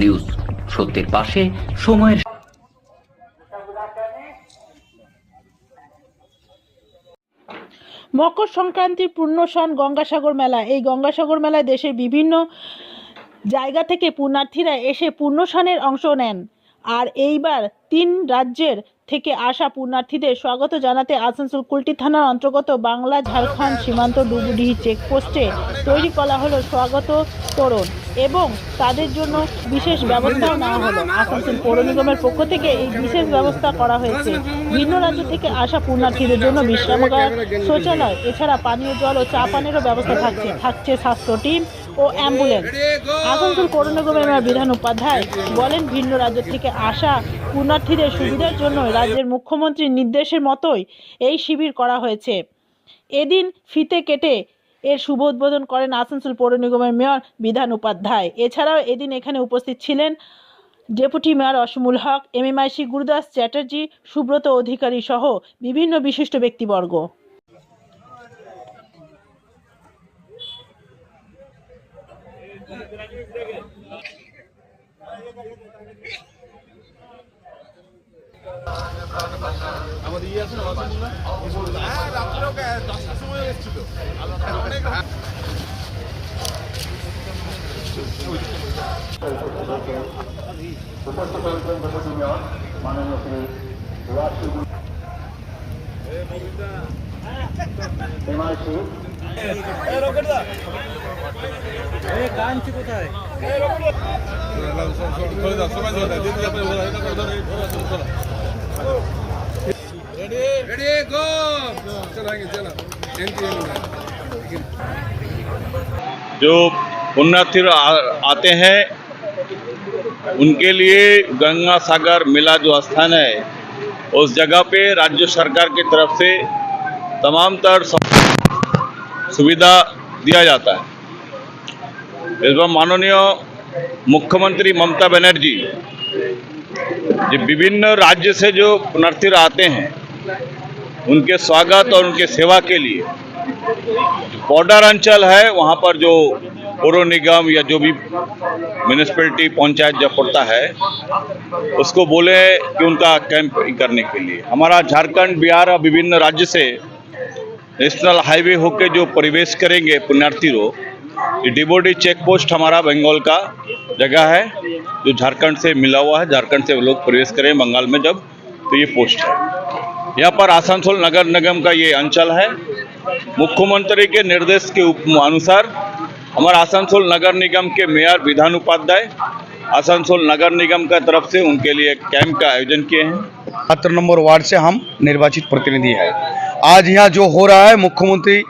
News. সত্যের পাশে সময়ের মকর সংক্রান্তির পূর্ণসন গঙ্গাসাগর মেলা। এই গঙ্গাসাগর মেলায় দেশের বিভিন্ন জায়গা থেকে পুণ্যার্থীরা এসে পূর্ণসনের অংশ নেন। আর এইবার তিন রাজ্যের থেকে আসা পুণ্যার্থীদের স্বাগত জানাতে আসানসোল কুলটি থানার অন্তর্গত বাংলা ঝাড়খণ্ড সীমান্ত ডুবুডিহি চেকপোস্টে তৈরি করা হলো স্বাগত তোরণ এবং তাদের জন্য বিশেষ ব্যবস্থাও নেওয়া হলো। আসানসোল পৌর নিগমের পক্ষ থেকে এই বিশেষ ব্যবস্থা করা হয়েছে। ভিন্ন রাজ্য থেকে আসা পুণ্যার্থীদের জন্য বিশ্রামাগার, শৌচালয়, এছাড়া পানীয় জল ও চা পানেরও ব্যবস্থা থাকছে। থাকছে স্বাস্থ্য টিম ও অ্যাম্বুলেন্স। আসানসোল পৌর নিগমের বিধান উপাধ্যায় বলেন, ভিন্ন রাজ্য থেকে আসা পুণ্যার্থীদের সুবিধার জন্য রাজ্যের মুখ্যমন্ত্রীর নির্দেশের মতোই এই শিবির করা হয়েছে। এদিন ফিতে কেটে এর শুভ উদ্বোধন করেন আসানসোল পৌর নিগমের মেয়র বিধান উপাধ্যায়। এছাড়াও এদিন এখানে উপস্থিত ছিলেন deputy mayor Asmul Haq MMIC Gurudas Chatterjee Subrata Adhikari সহ বিভিন্ন বিশিষ্ট ব্যক্তিবর্গ। আমাদের ইয়ে আছে হ্যাঁ দশটার সময় এসেছিল অনেক উপস্থিত হয়েছেন বসুমিয়া মাননীয় শ্রী রাষ্ট্রগুরু হিমাংশু কোথায় চলে যাও সময় চলে যাও रेडी गो जो पुण्यार्थी आते हैं, उनके लिए गंगा सागर मेला जो स्थान है, उस जगह पे राज्य सरकार की तरफ़ से तमाम तर सुविधा दिया जाता है। इस बार माननीय मुख्यमंत्री ममता बनर्जी जो, विभिन्न राज्य से जो पुण्यार्थी आते हैं उनके स्वागत और उनके सेवा के लिए। बॉर्डर अंचल है, वहाँ पर जो पौर निगम या जो भी म्यूनिसपैलिटी पंचायत जब पड़ता है, उसको बोले कि उनका कैंप करने के लिए। हमारा झारखंड, बिहार और विभिन्न राज्य से नेशनल हाईवे होके जो प्रवेश करेंगे, पुण्यार्थी लोग, ये डिबोडी चेक पोस्ट हमारा बंगाल का जगह है, जो झारखंड से मिला हुआ है। झारखंड से लोग प्रवेश करें, बंगाल में जब तो ये पोस्ट है। यहाँ पर आसनसोल नगर निगम का ये अंचल है। मुख्यमंत्री के निर्देश के अनुसार हमारा आसनसोल नगर निगम के मेयर विधान उपाध्याय आसनसोल नगर निगम का तरफ़ से उनके लिए कैंप का आयोजन किए हैं। सत्र नंबर वार्ड से हम निर्वाचित प्रतिनिधि है। आज यहाँ जो हो रहा है, मुख्यमंत्री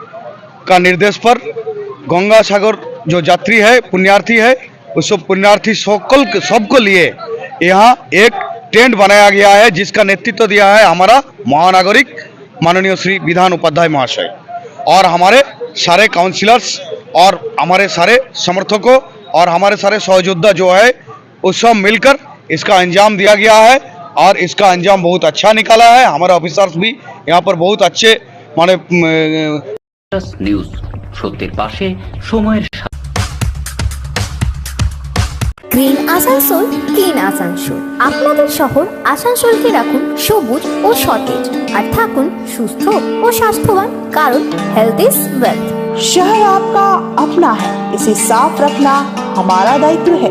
का निर्देश पर गंगा सागर जो यात्री है, पुण्यार्थी है, उस पुण्यार्थी सकल सबको लिए यहाँ एक टेंट बनाया गया है जिसका नेतृत्व दिया है हमारा महानागरिक माननीय श्री विधान उपाध्याय महाशय और हमारे सारे काउंसिलर्स और हमारे सारे समर्थकों और हमारे सारे सहयोद्धा जो है उस सब मिलकर इसका अंजाम दिया गया है और इसका अंजाम बहुत अच्छा निकाला है हमारे ऑफिसर्स भी यहाँ पर बहुत अच्छे माने अम, নিউজ সত্যের পাশে সময়ের গ্রিন আসানসোল ক্লিন আসানসোল আপনাদের শহর আসানসোলকে রাখুন সবুজ ও সতেজ আর থাকুন সুস্থ ও স্বাস্থ্যবান কারণ হেলথ ইজ ওয়েলথ शहर आपका अपना है इसे साफ रखना हमारा दायित्व है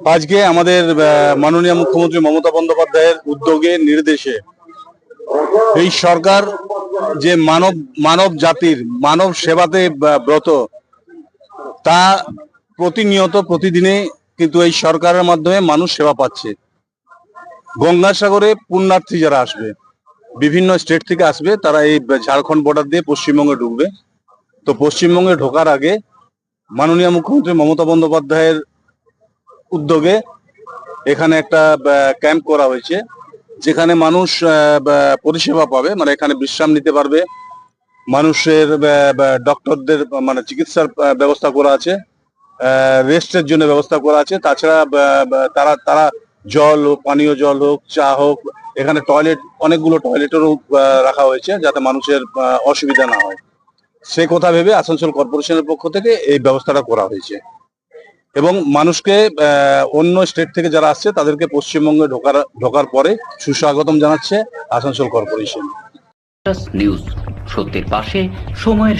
আজকে আমাদের মাননীয় মুখ্যমন্ত্রী মমতা বন্দ্যোপাধ্যায়ের উদ্যোগে, নির্দেশে এই সরকার যে মানব মানব জাতির, মানব সেবাতে ব্রত, তা প্রতিনিয়ত প্রতিদিনে কিন্তু এই সরকারের মাধ্যমে মানুষ সেবা পাচ্ছে। গঙ্গাসাগরে পুণ্যার্থী যারা আসবে, বিভিন্ন স্টেট থেকে আসবে, তারা এই ঝাড়খণ্ড বর্ডার দিয়ে পশ্চিমবঙ্গে ঢুকবে। তো পশ্চিমবঙ্গে ঢোকার আগে মাননীয় মুখ্যমন্ত্রী মমতা বন্দ্যোপাধ্যায়ের উদ্যোগে এখানে একটা ক্যাম্প করা হয়েছে, যেখানে মানুষ পরিষেবা পাবে মানে এখানে বিশ্রাম নিতে পারবে। মানুষের ডক্টরদের মানে চিকিৎসার ব্যবস্থা করা আছে রেস্টের জন্য ব্যবস্থা করা আছে। তাছাড়া তারা তারা জল হোক, পানীয় জল হোক, চা হোক, এখানে টয়লেট অনেকগুলো টয়লেটেরও রাখা হয়েছে, যাতে মানুষের অসুবিধা না হয়। সে কথা ভেবে আসানসোল কর্পোরেশনের পক্ষ থেকে এই ব্যবস্থাটা করা হয়েছে। এবং মানুষকে অন্য স্টেট থেকে যারা আসছে, তাদেরকে পশ্চিমবঙ্গে ঢোকার ঢোকার পরে সুস্বাগতম জানাচ্ছে আসানসোল কর্পোরেশন। নিউজ সত্যের পাশে সময়ের